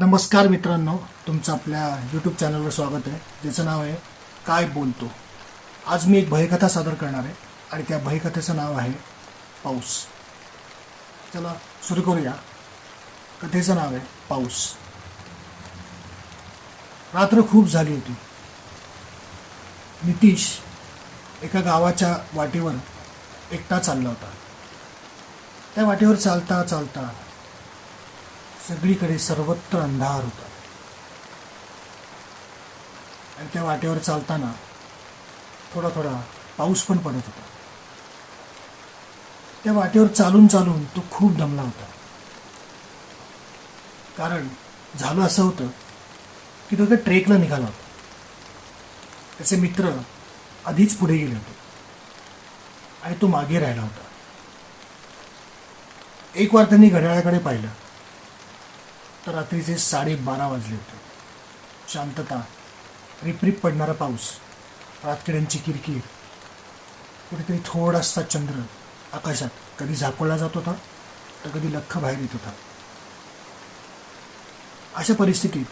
नमस्कार मित्रांनो तुमचं आपल्या यूट्यूब चॅनलवर स्वागत आहे. ज्याचं नाव आहे काय बोलतो. आज मी एक भयकथा सादर करणार आहे आणि त्या भयकथेचं नाव आहे पाऊस. चला सुरू करूया. कथेचं नाव आहे पाऊस. रात्र खूप झाली होती. नितीश एका गावाच्या वाटेवर एकटा चालला होता. त्या वाटेवर चालता चालता सगळीकडे सर्वत्र अंधार होता. आणि त्या वाटेवर चालताना थोडा थोडा पाऊस पण पडत होता. त्या वाटेवर चालून चालून तो खूप दमला होता. कारण झालं असं होतं की तो त्या ट्रेकला निघाला होता. त्याचे मित्र आधीच पुढे गेले होते. आणि तो मागे राहिला होता. एक वार त्यांनी घड्याळाकडे पाहिलं. तर रात्रीचे साडेबारा वाजले होते. शांतता रिपरिप पडणारा पाऊस रातकिड्यांची किरकिर कुठेतरी थोडासा चंद्र आकाशात कधी झाकोळला जात होता तर कधी लख्ख बाहेर येत होता. अशा परिस्थितीत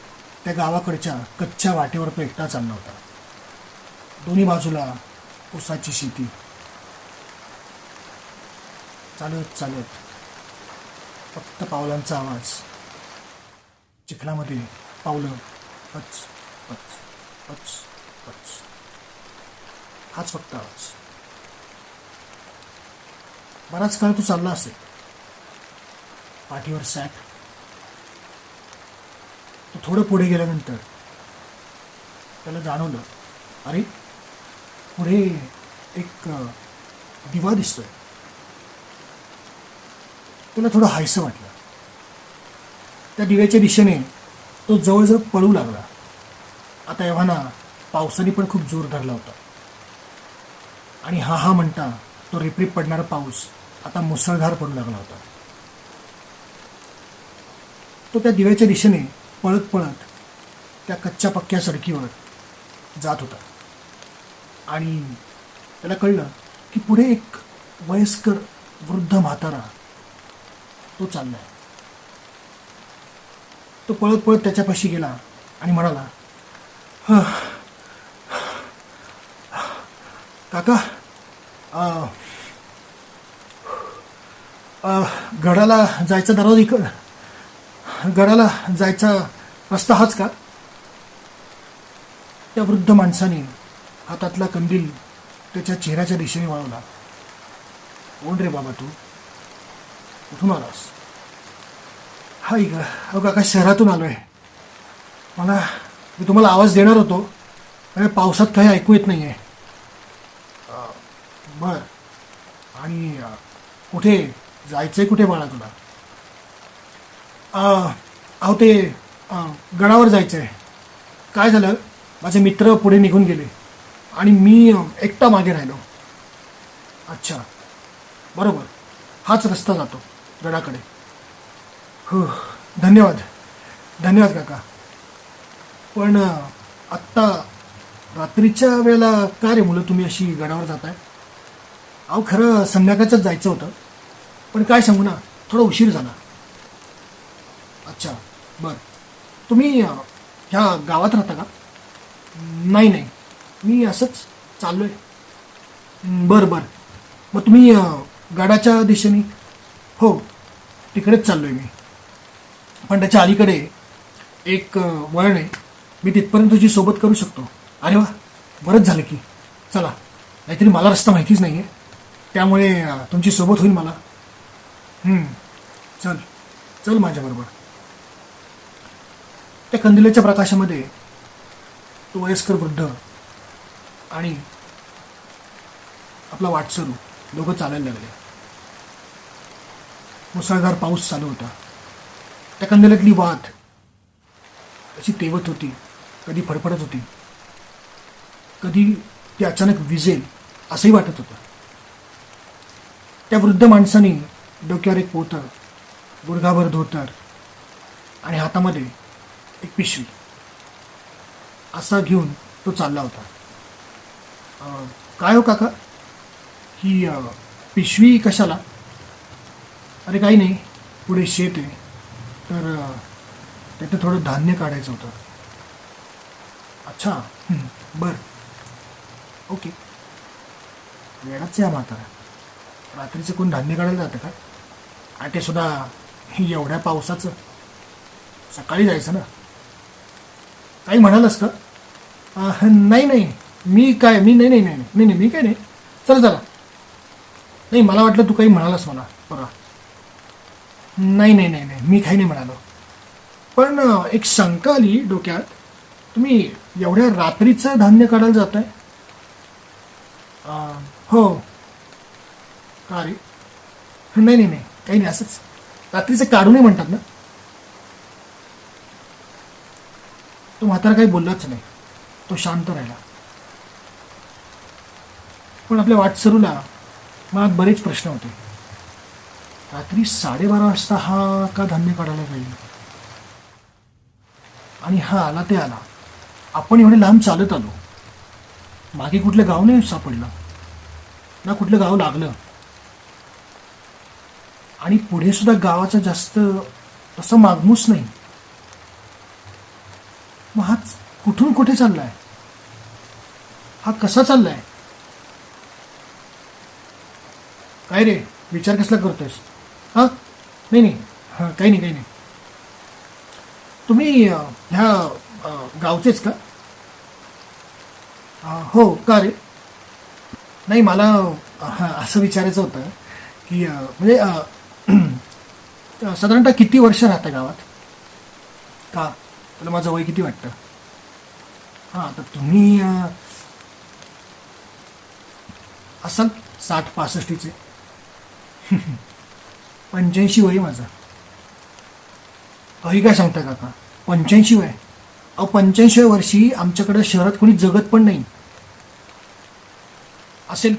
त्या गावाकडच्या कच्च्या वाटेवर तो एकटा चालला होता. दोन्ही बाजूला ऊसाची शेती. चालत चालत फक्त पावलांचा आवाज चिखलामध्ये पावलं. पच पच पच पच. हाच फक्त आवाज. बराच काळ तो चालला असेल. पाठीवर सॅक. तो थोडं पुढे गेल्यानंतर त्याला जाणवलं अरे पुढे एक दिवा दिसतोय. त्याला थोडं हायसं वाटलं. त्या दिव्याच्या दिशेने तो जवळजवळ पळू लागला. आता एव्हाना पावसाने पण खूप जोर धरला होता. आणि हा हा म्हणता तो रिपरिप पडणारा पाऊस आता मुसळधार पडू लागला होता. तो त्या दिव्याच्या दिशेने पळत पळत त्या कच्च्या पक्क्या सडकीवर जात होता. आणि त्याला कळलं की पुढे एक वयस्कर वृद्ध म्हातारा तो चाललाय. तो पळत पळत त्याच्यापाशी गेला आणि म्हणाला काका गडाला जायचा दरवाजा इकड गडाला जायचा रस्ता हाच का? त्या वृद्ध माणसाने हातातला कंदील त्याच्या चेहऱ्याच्या दिशेने वळवला. कोण रे बाबा तू? कुठून आलास? हा ग अहो काका शहरातून आलो आहे मला मी तुम्हाला आवाज देणार होतो अरे पावसात काही ऐकू येत नाही आहे बर. आणि कुठे? जायचं आहे कुठे बाळा तुला? अहो ते गडावर जायचं आहे काय झालं? माझे मित्र पुढे निघून गेले. आणि मी एकटा मागे राहिलो. अच्छा. बरोबर. हाच रस्ता जातो गडाकडे. हो धन्यवाद. धन्यवाद काका. पण आत्ता रात्रीच्या वेळेला का रे मुलं तुम्ही अशी गडावर जाताय? अहो खरं संध्याकाळचंच जायचं होतं. पण काय सांगू ना थोडा उशीर झाला. अच्छा बरं. तुम्ही ह्या गावात राहता का? नाही नाही. मी असंच चाललो आहे बरं बरं. मग तुम्ही गडाच्या दिशेने? हो तिकडेच चाललो आहे मी. पण त्याच्या अलीकडे एक वळण आहे. मी तिथपर्यंत तुझी सोबत करू शकतो. अरे वा बरंच झालं की. चला नाहीतरी मला रस्ता माहितीच नाही आहे त्यामुळे तुमची सोबत होईल मला. चल चल माझ्याबरोबर. त्या कंदिलाच्या प्रकाशामध्ये तो वयस्कर वृद्ध आणि आपला वाटसरू दोघं चालायला लागले. मुसळधार पाऊस चालू होता. त्या कंदिलातली वात. अशी तेवत होती. कधी फडफडत होती. कधी ती अचानक विजेल असंही वाटत होतं. त्या वृद्ध माणसाने डोक्यावर एक पोतं गुडघाभर धोतर आणि हातामध्ये एक पिशवी. असा घेऊन तो चालला होता. काय हो काका? ही पिशवी कशाला? अरे काही नाही. पुढे शेत आहे. तर अं, त्यात थोडं धान्य काढायचं होतं. अच्छा. बरं. ओके. वेळाच या म्हातारा. रात्रीचं कोण धान्य काढायला जातं का? आणि ते सुद्धा हे एवढ्या पावसाचं. सकाळी जायचं ना? काही म्हणालस का? नाही नाही. मी काय? मी नाही नाही नाही नाही नाही मी काय नाही. चला चला. नाही मला वाटलं तू काही म्हणालास मला. बरं नाही नाही नाही नाही. मी काही नाही म्हणालो. पण एक शंका आली डोक्यात. तुम्ही एवढ्या रात्रीचं धान्य काढायला जात आहे हो. का रे? नाही नाही नाही. काही नाही असंच. रात्रीचं काढू म्हणतात ना? तो म्हातारा काही बोललाच नाही. तो शांत राहिला. पण आपल्या वाटसरूला मनात बरेच प्रश्न होते. रात्री साडेबारा वाजता हा का धान्य काढायला जाईल? आणि हा आला ते आला. आपण एवढे लांब चालत आलो. मागे कुठलं गाव नाही सापडलं. ना कुठलं गाव लागलं. आणि पुढे सुद्धा गावाचं जास्त तसं मागमूस नाही. मग हा कुठून कुठे चाललाय? हा कसा चाललाय? काय रे? विचार कसला करतोयस? हां? नाही नाही. हां काही नाही काही नाही. तुम्ही ह्या गावचेच का? हो का रे? नाही मला हां असं विचारायचं होतं की म्हणजे साधारणतः किती वर्ष राहता गावात? का? तुला माझं वय किती वाटतं? हां तर तुम्ही असाल साठ पासष्टीचे. पंच्याऐंशी वय माझा. अही काय सांगता काका? पंच्याऐंशी वय. अहो पंच्याऐंशी वर्षी आमच्याकडं शहरात कोणी जगत पण नाही. असेल.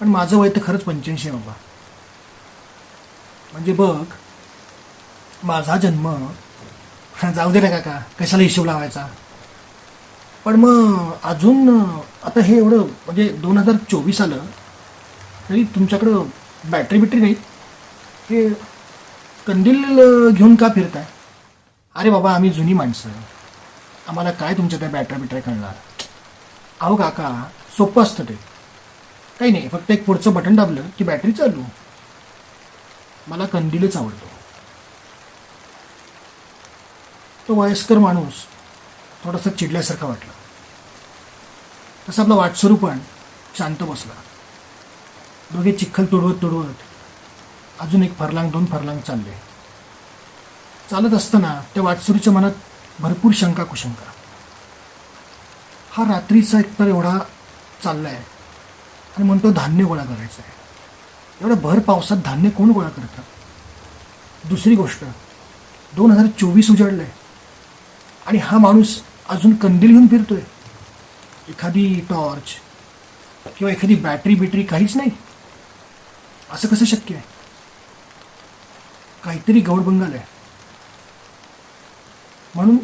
पण माझं वय तर खरंच पंच्याऐंशी आहे बाबा. म्हणजे बघ माझा जन्म जाऊ दे ना काका कशाला हिशोब लावायचा? पण मग अजून आता हे एवढं म्हणजे दोन हजार चोवीस आलं तरी तुमच्याकडं बॅटरी बिटरी नाही हे कंदील घेऊन का फिरताय? अरे बाबा आम्ही जुनी माणसं. आम्हाला काय तुमच्या त्या बॅटऱ्या बिटऱ्या कळणार? अहो काका सोपं असतं ते. काही नाही फक्त एक पुढचं बटन दाबलं की बॅटरी चालू. मला कंदीलच आवडतो. तो वयस्कर माणूस थोडासा चिडल्यासारखा वाटला. तसं आपला वाटसरू पण शांत बसला. दोघे चिखल तुडवत तुडवत अजून एक फरलांग दोन फरलांग चालले. चालत असताना त्या वाटसुरीच्या मनात भरपूर शंका कुशंका. हा रात्रीचा एकतर एवढा चाललाय आणि म्हणतो धान्य गोळा करायचं आहे एवढ्या भर पावसात धान्य कोण गोळा करतं? दुसरी गोष्ट दोन हजार चोवीस उजाडलंय आणि हा माणूस अजून कंदील घेऊन फिरतोय. एखादी टॉर्च किंवा एखादी बॅटरी बिटरी काहीच नाही. असं कसं शक्य आहे? काहीतरी गौडबंगाल आहे. म्हणून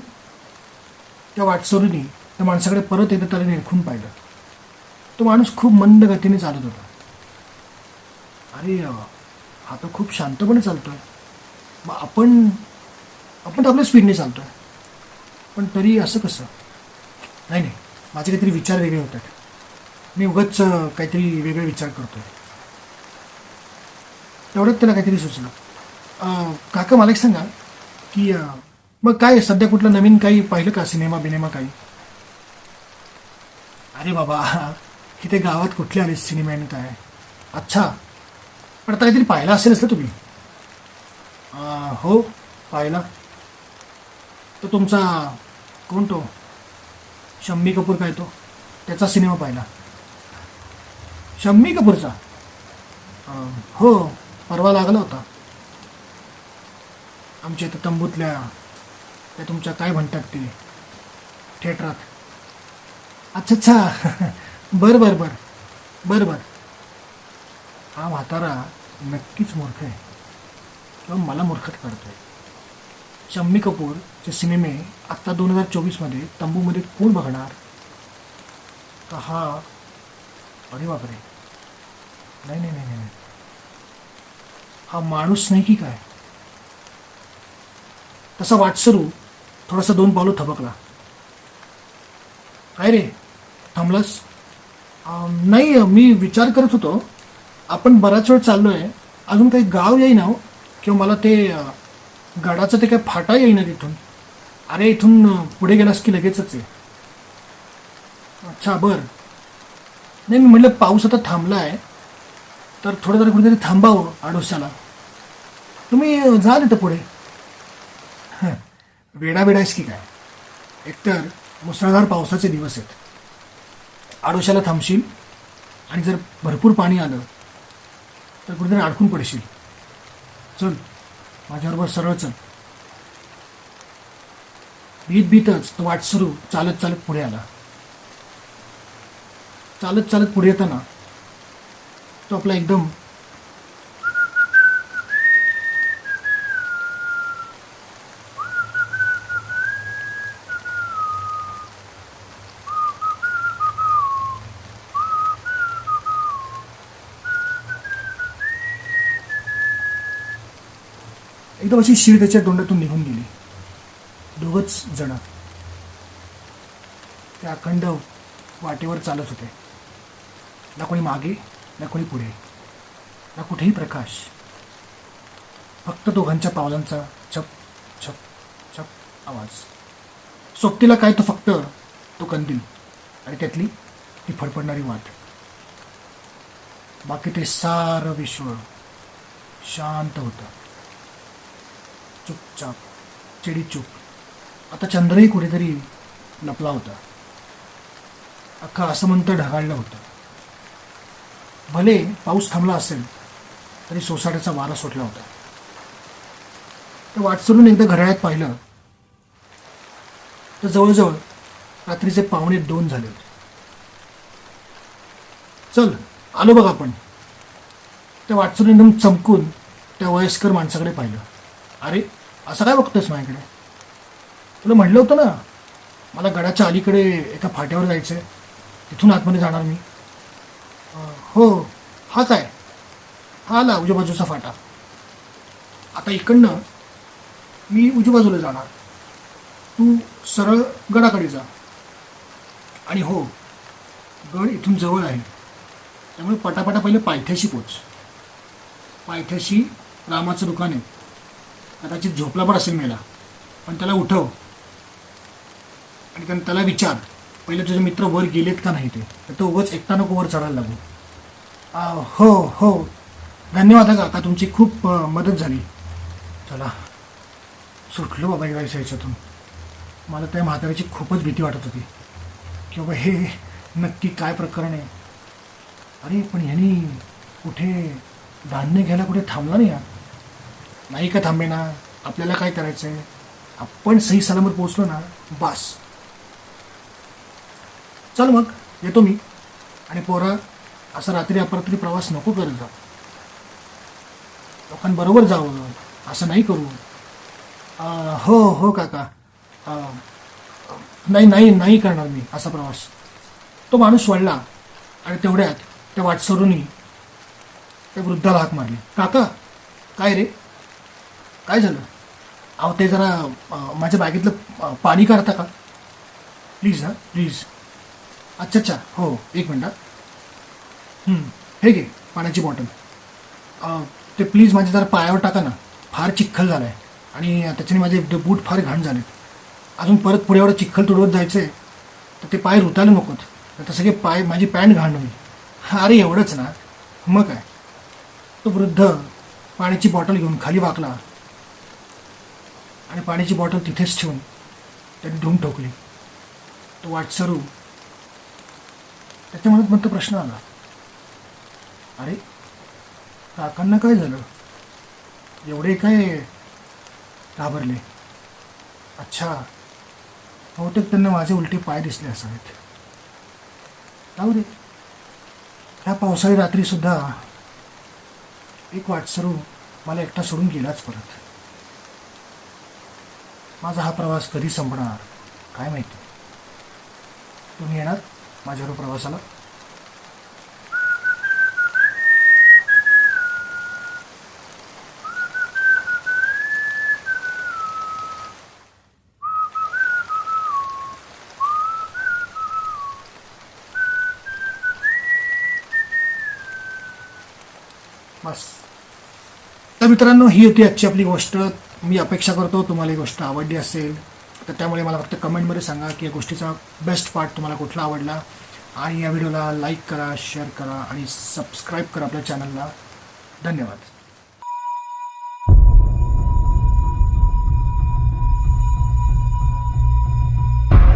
त्या वाटसरूनी त्या माणसाकडे परत एकदा त्याला निरखून पाहिलं. तो माणूस खूप मंद गतीने चालत होता. अरे हा तर खूप शांतपणे चालतोय. मग आपण आपण तर आपल्या स्पीडने चालतो आहे पण तरी असं कसं? नाही नाही. माझे काहीतरी विचार वेगळे होत आहेत मी उगाच काहीतरी वेगळे विचार करतो आहे तेवढंच त्याला काहीतरी सुचलं. काका मला एक सांगा की मग काय सध्या कुठलं नवीन काही पाहिलं का? सिनेमा बिनेमा काही? अरे बाबा इथे गावात कुठले आले सिनेमा आणि काय? अच्छा पण आता काहीतरी पाहिला असेलच ना तुम्ही. हो पाहिला. तो तुमचा कोण तो? शम्मी कपूर काय तो? त्याचा सिनेमा पाहिला. शम्मी कपूरचा? हो परवा लागला होता. आमच्या इथं तंबूतल्या त्या तुमच्या काय म्हणतात ते. थिएटरात अच्छा अच्छा. बरं बरं बरं. बरं बरं. हा म्हातारा नक्कीच मूर्ख आहे. किंवा मला मूर्खत काढतोय शम्मी कपूरचे सिनेमे आत्ता दोन हजार चोवीसमध्ये तंबूमध्ये कोण बघणार? का हा अरे बापरे. नाही नाही नाही नाही. हा माणूस नाही की काय? तसा वाटसरू थोडासा दोन पावलं थबकला. काय रे थांबलास? नाही मी विचार करत होतो. आपण बराच वेळ चाललो आहे अजून काही गाव येईना हो. किंवा मला ते गडाचं ते काही फाटा येईना तिथून. अरे इथून पुढे गेलास की लगेचच आहे अच्छा बरं. नाही मी म्हटलं पाऊस आता थांबला आहे तर थोडं जरा कुठेतरी थांबावं आडोशाला. तुम्ही जा तिथं पुढे. हं, आहेस की काय? एकतर मुसळधार पावसाचे दिवस आहेत. आडोशाला थांबशील आणि जर भरपूर पाणी आलं तर कुठेतरी अडकून पडशील. चल माझ्याबरोबर सरळ चल. भीत भीतच तो वाट सुरू चालत चालत पुढे आला. चालत चालत पुढे येताना तो आपला एकदम एकदम अशी शिळ त्याच्या तोंडातून निघून गेली. दोघच जण. त्या अखंड वाटेवर चालत होते. ना कोणी मागे ना कोणी पुढे ना कुठेही प्रकाश. फक्त दोघांच्या पावलांचा छप छप छप आवाज. सोबतीला काय तो फक्त तो कंदील आणि त्यातली ती फडफडणारी वाट. बाकी ते सारं विश्व शांत होतं. चुपचाप चिडी चुप आता चंद्रही कुठेतरी लपला होता. अख्खा असमंत ढगाळलं होतं. भले पाऊस थांबला असेल तरी सोसाट्याचा वारा सुटला होता. तर वाटसरून एकदा घड्याळ्यात पाहिलं तर जवळजवळ रात्रीचे पाहुणे दोन झाले होते. चल आलो बघ आपण. त्या वाटसरून एकदम चमकून त्या वयस्कर माणसाकडे पाहिलं. अरे असं काय बघतोस माझ्याकडे? तुला म्हणलं होतं ना मला गडाच्या अलीकडे एका फाट्यावर जायचं आहे तिथून आतमध्ये जाणार मी. हो हा काय? हा आला उजव्या बाजूचा फाटा. आता इकडनं मी उजव्या बाजूला जाणार. तू सरळ गडाकडे जा. आणि हो गड इथून जवळ आहे. त्यामुळे पटापटा पहिले पायथ्याशी पोच. पायथ्याशी रामाचं दुकान आहे. कदाचित झोपला पण असेल मेला. पण त्याला उठव. आणि त्यानं त्याला विचार. पहिले तुझे मित्र वर गेलेत का नाही ते? तर तो उगच एकटा नको वर चढायला लागू. हो हो. धन्यवाद का आता तुमची खूप मदत झाली. चला. सुटलो बाबा या ह्याच्यातून मला त्या म्हाताऱ्याची खूपच भीती वाटत होती. की बाबा हे नक्की काय प्रकरण आहे? अरे पण ह्यानी कुठे धान्य घ्यायला कुठे थांबला नाही यार? नाही का थांबे ना? आपल्याला काय करायचं आहे आपण सही सलामत पोहोचलो ना बास. चल मग येतो मी. आणि पोरा असं रात्री अपरात्री प्रवास नको करत जा. लोकांबरोबर जावं असं नाही करू. हो हो काका. अं, नाही नाही नाही करणार मी असा प्रवास. तो माणूस वळला आणि तेवढ्यात त्या वाटसरूनही त्या वृद्धाला हाक मारली. काका काय रे? काय झालं? अहो ते जरा माझ्या बॅगेतलं पाणी काढता का? प्लीज हां प्लीज अच्छा अच्छा. हो एक मिनटं हे. घे पाण्याची बॉटल ते प्लीज माझ्या जरा पायावर टाका ना. फार चिखल झाला आहे आणि त्याच्याने माझे बूट फार घाण झाले अजून परत पुढे एवढं चिखल तुडवत जायचं आहे तर ते पाय रुतायला नकोत. तर सगळे पाय माझी पॅन्ट घाण होईल. अरे एवढंच ना. मग काय? तो वृद्ध पाण्याची बॉटल घेऊन खाली वाकला. आणि पाण्याची बॉटल तिथेच ठेवून त्यांनी धुवून ठोकली. तो वाटसरू त्याच्या मनात तो प्रश्न आला. अरे काकांना काय झालं? एवढे काय घाबरले? अच्छा बहुतेक त्यांना माझे उलटे पाय दिसले असावेत. जाऊ दे. ह्या पावसाळी रात्रीसुद्धा एक वाटसरू मला एकटा सोडून गेलाच परत. माझा हा प्रवास कधी संपणार? काय माहिती? तुम्ही येणार माझ्यावर प्रवासाला? बस. तर मित्रांनो ही होती आजची आपली गोष्ट. मी अपेक्षा करतो तुम्हाला ही गोष्ट आवडली असेल तर त्यामुळे मला फक्त कमेंटमध्ये सांगा की या गोष्टीचा बेस्ट पार्ट तुम्हाला कुठला आवडला. आणि या व्हिडिओला लाईक करा शेअर करा आणि सबस्क्राईब करा आपल्या चॅनलला धन्यवाद.